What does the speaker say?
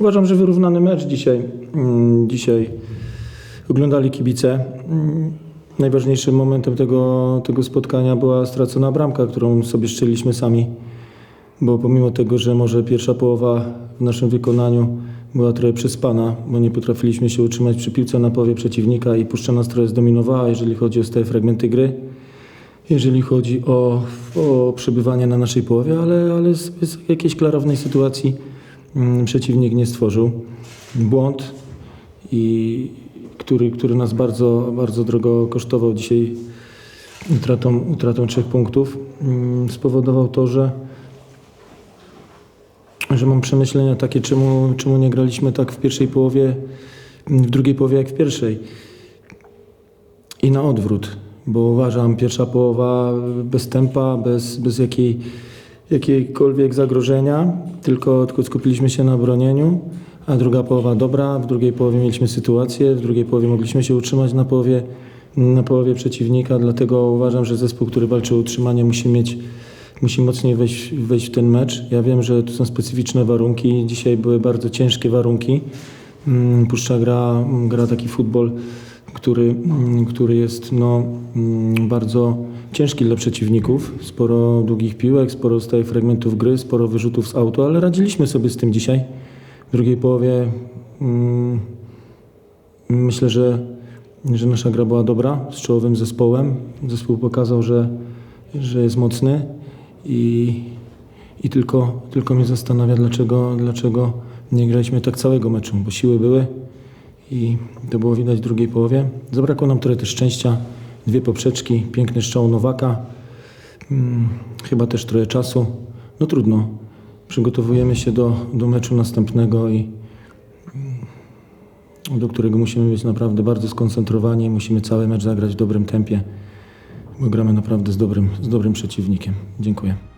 Uważam, że wyrównany mecz dzisiaj. Mm, Dzisiaj oglądali kibice. Mm, Najważniejszym momentem tego, tego spotkania była stracona bramka, którą sobie szczeliliśmy sami. Bo pomimo tego, że może pierwsza połowa w naszym wykonaniu była trochę przespana, bo nie potrafiliśmy się utrzymać przy piłce na połowie przeciwnika i puszcza nas trochę zdominowała, jeżeli chodzi o te fragmenty gry jeżeli chodzi o, o przebywanie na naszej połowie, ale, ale z, z jakiejś klarownej sytuacji przeciwnik nie stworzył. Błąd, i, który, który nas bardzo, bardzo drogo kosztował dzisiaj utratą, utratą trzech punktów, mm, spowodował to, że, że mam przemyślenia takie, czemu, czemu nie graliśmy tak w pierwszej połowie, w drugiej połowie jak w pierwszej. I na odwrót, bo uważam pierwsza połowa bez tempa, bez, bez jakiej, jakiejkolwiek zagrożenia, tylko, tylko skupiliśmy się na bronieniu, a druga połowa dobra, w drugiej połowie mieliśmy sytuację, w drugiej połowie mogliśmy się utrzymać na połowie, na połowie przeciwnika, dlatego uważam, że zespół, który walczy o utrzymanie musi mieć musi mocniej wejść, wejść w ten mecz. Ja wiem, że tu są specyficzne warunki. Dzisiaj były bardzo ciężkie warunki. Mm, Puszcza gra, gra taki futbol, który, mm, który jest no, mm, bardzo ciężki dla przeciwników. Sporo długich piłek, sporo stałych fragmentów gry, sporo wyrzutów z auto, ale radziliśmy sobie z tym dzisiaj. W drugiej połowie mm, myślę, że, że nasza gra była dobra z czołowym zespołem. Zespół pokazał, że, że jest mocny i, i tylko, tylko mnie zastanawia, dlaczego, dlaczego nie graliśmy tak całego meczu, bo siły były i to było widać w drugiej połowie. Zabrakło nam trochę też szczęścia, dwie poprzeczki, piękny strzał Nowaka, hmm, chyba też trochę czasu. No trudno, przygotowujemy się do, do meczu następnego i mm, do którego musimy być naprawdę bardzo skoncentrowani, musimy cały mecz zagrać w dobrym tempie, bo gramy naprawdę z dobrym, z dobrym przeciwnikiem. Dziękuję.